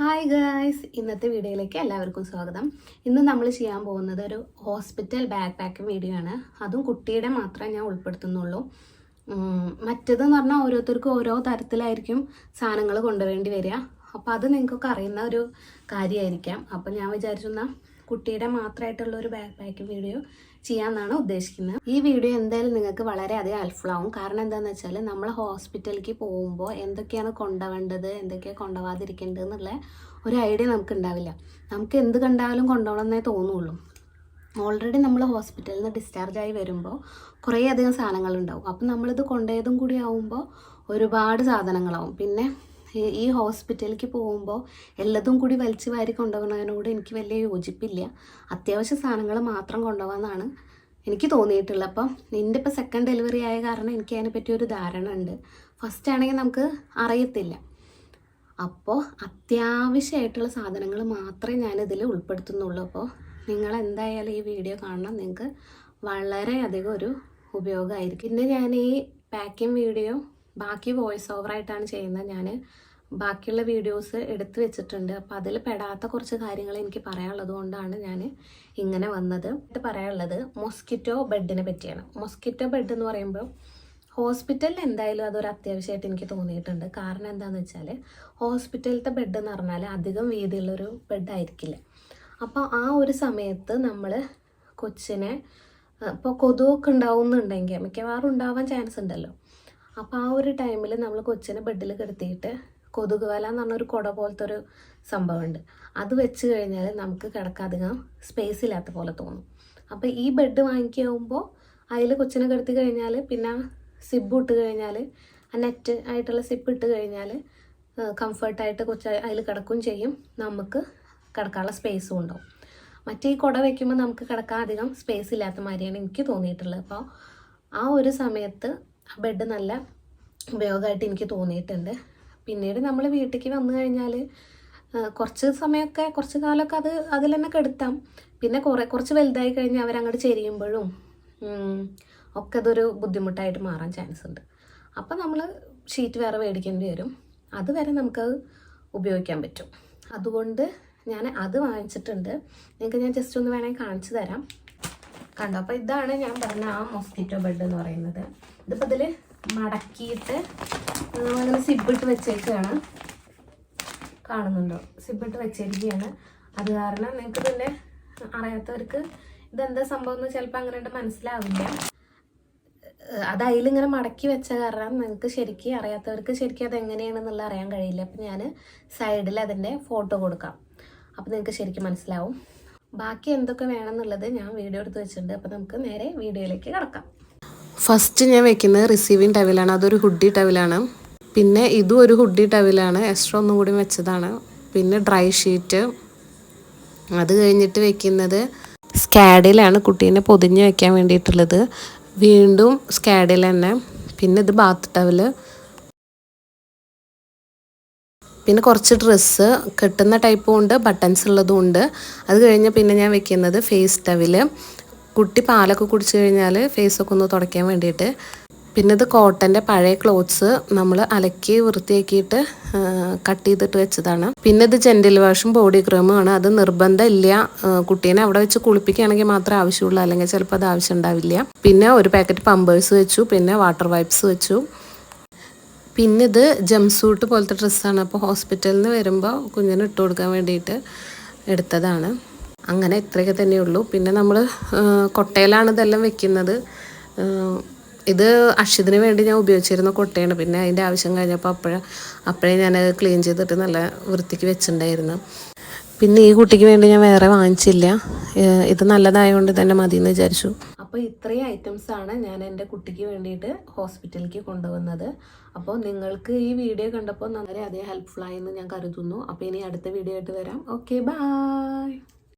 Hi guys ഇന്നത്തെ വീഡിയോയിലേക്ക് എല്ലാവർക്കും സ്വാഗതം. ഇന്ന് നമ്മൾ ചെയ്യാൻ പോകുന്നത് ഒരു ഹോസ്പിറ്റൽ ബാക്ക് പാക്കിംഗ് വീഡിയോ ആണ്. അതും കുട്ടിയുടെ മാത്രമേ ഞാൻ ഉൾപ്പെടുത്തുന്നുള്ളൂ. മറ്റേതെന്ന് പറഞ്ഞാൽ ഓരോരുത്തർക്കും ഓരോ തരത്തിലായിരിക്കും സാധനങ്ങൾ കൊണ്ടുവരേണ്ടി വരിക. അപ്പോൾ അത് നിങ്ങൾക്കൊക്കെ അറിയുന്ന ഒരു കാര്യമായിരിക്കാം. അപ്പോൾ ഞാൻ വിചാരിച്ചു എന്നാൽ കുട്ടിയുടെ മാത്രമായിട്ടുള്ള ഒരു ബാക്ക് പാക്കിംഗ് വീഡിയോ ചെയ്യാമെന്നാണ് ഉദ്ദേശിക്കുന്നത് ഈ വീഡിയോ എന്തായാലും നിങ്ങൾക്ക് വളരെയധികം ഹെൽപ്ഫുൾ ആവും. കാരണം എന്താണെന്ന് വെച്ചാൽ നമ്മൾ ഹോസ്പിറ്റലിലേക്ക് പോകുമ്പോൾ എന്തൊക്കെയാണ് കൊണ്ടുപോകേണ്ടത് എന്തൊക്കെയാണ് കൊണ്ടുപോകാതിരിക്കേണ്ടത് എന്നുള്ള ഒരു ഐഡിയ നമുക്ക് ഉണ്ടാവില്ല. നമുക്ക് എന്ത് കണ്ടാലും കൊണ്ടുപോകണമെന്നേ തോന്നുള്ളൂ. ഓൾറെഡി നമ്മൾ ഹോസ്പിറ്റലിൽ നിന്ന് ഡിസ്ചാർജ് ആയി വരുമ്പോൾ കുറേ അധികം സാധനങ്ങളുണ്ടാവും അപ്പം നമ്മളിത് കൊണ്ടുപോയതും കൂടി ആവുമ്പോൾ ഒരുപാട് സാധനങ്ങളാവും. പിന്നെ ഈ- ഹോസ്പിറ്റലിലേക്ക് പോകുമ്പോൾ എല്ലതും കൂടി വലിച്ചു വാരി കൊണ്ടുപോകുന്നതിനോട് എനിക്ക് വലിയ യോജിപ്പില്ല. അത്യാവശ്യ സാധനങ്ങൾ മാത്രം കൊണ്ടുപോകാമെന്നാണ് എനിക്ക് തോന്നിയിട്ടുള്ളത്. അപ്പം നിന്റെ ഇപ്പോൾ സെക്കൻഡ് ഡെലിവറി ആയ കാരണം എനിക്ക് അതിനെപ്പറ്റി ഒരു ധാരണ ഉണ്ട്. ഫസ്റ്റ് ആണെങ്കിൽ നമുക്ക് അറിയത്തില്ല. അപ്പോൾ അത്യാവശ്യമായിട്ടുള്ള സാധനങ്ങൾ മാത്രമേ ഞാനിതിൽ ഉൾപ്പെടുത്തുന്നുള്ളൂ. അപ്പോൾ നിങ്ങൾ എന്തായാലും ഈ വീഡിയോ കാണണം. നിങ്ങൾക്ക് വളരെയധികം ഒരു ഉപയോഗമായിരിക്കും. പിന്നെ ഞാൻ ഈ പാക്കിംഗ് വീഡിയോ ബാക്കി വോയിസ് ഓവർ ആയിട്ടാണ് ചെയ്യുന്നത് ഞാൻ ബാക്കിയുള്ള വീഡിയോസ് എടുത്തു വെച്ചിട്ടുണ്ട്. അപ്പോൾ അതിൽ പെടാത്ത കുറച്ച് കാര്യങ്ങൾ എനിക്ക് പറയാനുള്ളത് കൊണ്ടാണ് ഞാൻ ഇങ്ങനെ വന്നത്. പറയാനുള്ളത് മൊസ്കിറ്റോ ബെഡിനെ പറ്റിയാണ്. മൊസ്കിറ്റോ ബെഡ് എന്ന് പറയുമ്പോൾ ഹോസ്പിറ്റലിൽ എന്തായാലും അതൊരു അത്യാവശ്യമായിട്ട് എനിക്ക് തോന്നിയിട്ടുണ്ട്. കാരണം എന്താണെന്ന് വെച്ചാൽ ഹോസ്പിറ്റലിലത്തെ ബെഡ് എന്ന് പറഞ്ഞാൽ അധികം വീതിയുള്ളൊരു ബെഡായിരിക്കില്ല അപ്പോൾ ആ ഒരു സമയത്ത് നമ്മൾ കൊച്ചിനെ ഇപ്പോൾ കൊതുവൊക്കെ ഉണ്ടാവുന്നുണ്ടെങ്കിൽ മിക്കവാറും ഉണ്ടാവാൻ ചാൻസ് ഉണ്ടല്ലോ. അപ്പോൾ ആ ഒരു ടൈമിൽ നമ്മൾ കൊച്ചിനെ ബെഡിൽ കിടത്തിയിട്ട് കൊതുക് വല എന്ന് പറഞ്ഞൊരു കുട പോലത്തെ ഒരു സംഭവമുണ്ട്. അത് വെച്ച് കഴിഞ്ഞാൽ നമുക്ക് കിടക്കാധികം സ്പേസ് ഇല്ലാത്ത പോലെ തോന്നും. അപ്പോൾ ഈ ബെഡ് വാങ്ങിക്കുമ്പോൾ അതിൽ കൊച്ചിനെ കിടത്തി കഴിഞ്ഞാൽ പിന്നെ സിബ് ഇട്ട് കഴിഞ്ഞാൽ ആ നെറ്റ് ആയിട്ടുള്ള സിബ് ഇട്ട് കഴിഞ്ഞാൽ കംഫർട്ടായിട്ട് കൊച്ച് അതിൽ കിടക്കുകയും ചെയ്യും. നമുക്ക് കിടക്കാനുള്ള സ്പേസും ഉണ്ടാവും. മറ്റേ ഈ കുട വയ്ക്കുമ്പോൾ നമുക്ക് കിടക്കാൻ അധികം സ്പേസ് ഇല്ലാത്ത മാതിരിയാണ് എനിക്ക് തോന്നിയിട്ടുള്ളത്. അപ്പോൾ ആ ഒരു സമയത്ത് ബെഡ് നല്ല ഉപയോഗമായിട്ട് എനിക്ക് തോന്നിയിട്ടുണ്ട്. പിന്നീട് നമ്മൾ വീട്ടിലേക്ക് വന്നു കഴിഞ്ഞാൽ കുറച്ച് സമയമൊക്കെ കുറച്ച് കാലമൊക്കെ അത് അതിൽ തന്നെ കെടുത്താം. പിന്നെ കുറേ കുറച്ച് വലുതായി കഴിഞ്ഞാൽ അവരങ്ങോട്ട് ചെരിയുമ്പോഴും ഒക്കെ അതൊരു ബുദ്ധിമുട്ടായിട്ട് മാറാൻ ചാൻസ് ഉണ്ട്. അപ്പം നമ്മൾ ഷീറ്റ് വേറെ മേടിക്കേണ്ടി വരും. അതുവരെ നമുക്കത് ഉപയോഗിക്കാൻ പറ്റും. അതുകൊണ്ട് ഞാൻ അത് വാങ്ങിച്ചിട്ടുണ്ട്. നിങ്ങൾക്ക് ഞാൻ ജസ്റ്റ് ഒന്ന് വേണമെങ്കിൽ കാണിച്ചു തരാം. കണ്ടോ? അപ്പോൾ ഇതാണ് ഞാൻ പറഞ്ഞ ആ മൊസ്കിറ്റോ ബെഡ് എന്ന് പറയുന്നത്. ഇതിപ്പോൾ ഇതിൽ മടക്കിയിട്ട് അങ്ങനെ സിബിട്ട് വെച്ചേക്കാണ്. കാണുന്നുണ്ടോ? സിബിട്ട് വെച്ചിരിക്കുകയാണ് അത് കാരണം നിങ്ങൾക്ക് പിന്നെ അറിയാത്തവർക്ക് ഇതെന്താ സംഭവം എന്ന് ചിലപ്പോൾ അങ്ങനെ മനസ്സിലാവില്ല. അത് അതിലിങ്ങനെ മടക്കി വെച്ച കാരണം നിങ്ങൾക്ക് ശരിക്കും അറിയാത്തവർക്ക് ശരിക്കും അത് എങ്ങനെയാണെന്നുള്ള അറിയാൻ കഴിയില്ല. അപ്പം ഞാൻ സൈഡിൽ അതിന്റെ ഫോട്ടോ കൊടുക്കാം. അപ്പോൾ നിങ്ങൾക്ക് ശരിക്കും മനസ്സിലാവും. ബാക്കി എന്തൊക്കെ വേണമെന്നുള്ളത് ഞാൻ വീഡിയോ എടുത്ത് വെച്ചിട്ടുണ്ട്. അപ്പോൾ നമുക്ക് നേരെ വീഡിയോയിലേക്ക് കിടക്കാം. ഫസ്റ്റ് ഞാൻ വെക്കുന്നത് റിസീവിങ് ടവിലാണ് അതൊരു ഹുഡി ടവിലാണ് പിന്നെ ഇതും ഒരു ഹുഡി ടവിലാണ് എക്സ്ട്രാ ഒന്നും കൂടി വെച്ചതാണ്. പിന്നെ ഡ്രൈ ഷീറ്റ് അത് കഴിഞ്ഞിട്ട് വെക്കുന്നത് സ്കാഡിലാണ് കുട്ടീനെ പൊതിഞ്ഞ് വെക്കാൻ വേണ്ടിയിട്ടുള്ളത്. വീണ്ടും സ്കാഡിൽ തന്നെ. പിന്നെ ഇത് ബാത്ത് ടവൽ പിന്നെ കുറച്ച് ഡ്രസ്സ് കെട്ടുന്ന ടൈപ്പും ഉണ്ട് ബട്ടൺസ് ഉള്ളതും ഉണ്ട്. അത് കഴിഞ്ഞ് പിന്നെ ഞാൻ വെക്കുന്നത് ഫേസ് ടവിൽ കുട്ടി പാലൊക്കെ കുടിച്ചു കഴിഞ്ഞാൽ ഫേസൊക്കെ ഒന്ന് തുടയ്ക്കാൻ വേണ്ടിയിട്ട്. പിന്നെ ഇത് കോട്ടന്റെ പഴയ ക്ലോത്ത്സ് നമ്മൾ അലക്കി വൃത്തിയാക്കിയിട്ട് കട്ട് ചെയ്തിട്ട് വെച്ചതാണ്. പിന്നെ ഇത് ജെന്റിൽ വാഷും ബോഡി ക്രീമും ആണ്. അത് നിർബന്ധമില്ല. കുട്ടീനെ അവിടെ വെച്ച് കുളിപ്പിക്കുകയാണെങ്കിൽ മാത്രമേ ആവശ്യമുള്ളൂ. അല്ലെങ്കിൽ ചിലപ്പോൾ അത് ആവശ്യം ഉണ്ടാവില്ല. പിന്നെ ഒരു പാക്കറ്റ് പമ്പേഴ്സ് വെച്ചു. പിന്നെ വാട്ടർ വൈപ്സ് വെച്ചു. പിന്നെ ഇത് ജംസൂട്ട് സൂട്ട് പോലത്തെ ഡ്രസ്സാണ്. അപ്പോൾ ഹോസ്പിറ്റലിൽ നിന്ന് വരുമ്പോൾ കുഞ്ഞിനെ ഇട്ട് കൊടുക്കാൻ വേണ്ടിയിട്ട് എടുത്തതാണ്. അങ്ങനെ ഇത്രയൊക്കെ തന്നെയുള്ളൂ. പിന്നെ നമ്മൾ കൊട്ടയിലാണ് ഇതെല്ലാം വെക്കുന്നത്. ഇത് അക്ഷിതിന് വേണ്ടി ഞാൻ ഉപയോഗിച്ചിരുന്ന കൊട്ടയാണ്. പിന്നെ അതിന്റെ ആവശ്യം കഴിഞ്ഞപ്പോൾ അപ്പോഴേ അപ്പോഴേ ഞാൻ ക്ലീൻ ചെയ്തിട്ട് നല്ല വൃത്തിക്ക് വെച്ചിട്ടുണ്ടായിരുന്നു. പിന്നെ ഈ കുട്ടിക്ക് വേണ്ടി ഞാൻ വേറെ വാങ്ങിച്ചില്ല. ഇത് നല്ലതായതുകൊണ്ട് തന്നെ മതി എന്ന് വിചാരിച്ചു. അപ്പോൾ ഇത്രയും ഐറ്റംസ് ആണ് ഞാൻ എന്റെ കുട്ടിക്ക് വേണ്ടിയിട്ട് ഹോസ്പിറ്റലിലേക്ക് കൊണ്ടുവന്നത്. അപ്പോൾ നിങ്ങൾക്ക് ഈ വീഡിയോ കണ്ടപ്പോൾ വളരെ അതേ ഹെൽപ്ഫുൾ ആയെന്ന് ഞാൻ കരുതുന്നു. അപ്പോൾ ഇനി അടുത്ത വീഡിയോ ആയിട്ട് വരാം. Okay bye